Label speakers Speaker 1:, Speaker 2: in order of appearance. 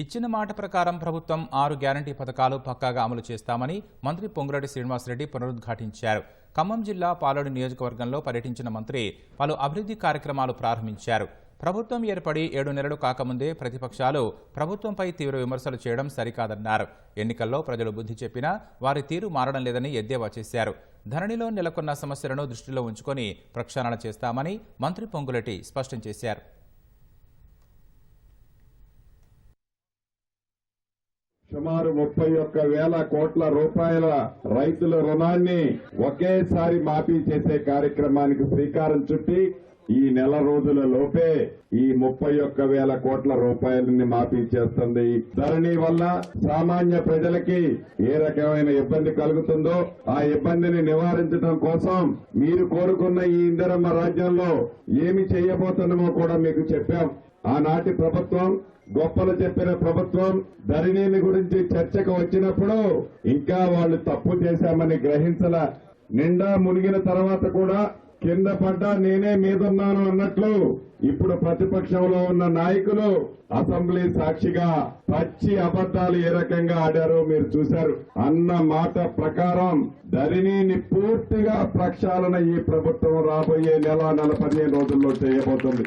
Speaker 1: ఇచ్చిన మాట ప్రకారం ప్రభుత్వం ఆరు గ్యారంటీ పథకాలు పక్కాగా అమలు చేస్తామని మంత్రి పొంగురెడ్డి శ్రీనివాసరెడ్డి పునరుద్ఘాటించారు. ఖమ్మం జిల్లా పాలోడు నియోజకవర్గంలో పర్యటించిన మంత్రి పలు అభివృద్ధి కార్యక్రమాలు ప్రారంభించారు. ప్రభుత్వం ఏర్పడి ఏడు నెలలు కాకముందే ప్రతిపక్షాలు ప్రభుత్వంపై తీవ్ర విమర్శలు చేయడం సరికాదన్నారు. ఎన్నికల్లో ప్రజలు బుద్ధి చెప్పినా వారి తీరు మారడం లేదని ఎద్దేవా చేశారు. ధరణిలో నెలకొన్న సమస్యలను దృష్టిలో ఉంచుకొని ప్రక్షాళన చేస్తామని మంత్రి పొంగులెట్టి స్పష్టం చేశారు.
Speaker 2: సుమారు ముప్పై ఒక్క వేల కోట్ల రూపాయల రైతుల రుణాన్ని ఒకేసారి మాఫీ చేసే కార్యక్రమానికి శ్రీకారం చుట్టి ఈ నెల రోజుల లోపే ఈ ముప్పై ఒక్క వేల కోట్ల రూపాయలని మాఫీ చేస్తుంది. ధరణి వల్ల సామాన్య ప్రజలకి ఏ రకమైన ఇబ్బంది కలుగుతుందో ఆ ఇబ్బందిని నివారించడం కోసం మీరు కోరుకున్న ఈ ఇందిరమ్మ రాజ్యంలో ఏమి చేయబోతున్నామో కూడా మీకు చెప్పాం. ఆనాటి ప్రభుత్వం గొప్పలు చెప్పిన ప్రభుత్వం ధరణిని గురించి చర్చకు వచ్చినప్పుడు ఇంకా వాళ్ళు తప్పు చేశామని గ్రహించల. నిండా మునిగిన తర్వాత కూడా కింద పడ్డా నేనే మీదున్నాను అన్నట్లు ఇప్పుడు ప్రతిపక్షంలో ఉన్న నాయకులు అసెంబ్లీ సాక్షిగా పచ్చి అబద్దాలు ఏ రకంగా ఆడారో మీరు చూశారు. అన్న మాట ప్రకారం ధరణిని పూర్తిగా ప్రక్షాళన ఈ ప్రభుత్వం రాబోయే నెల నెల పదిహేను రోజుల్లో చేయబోతుంది.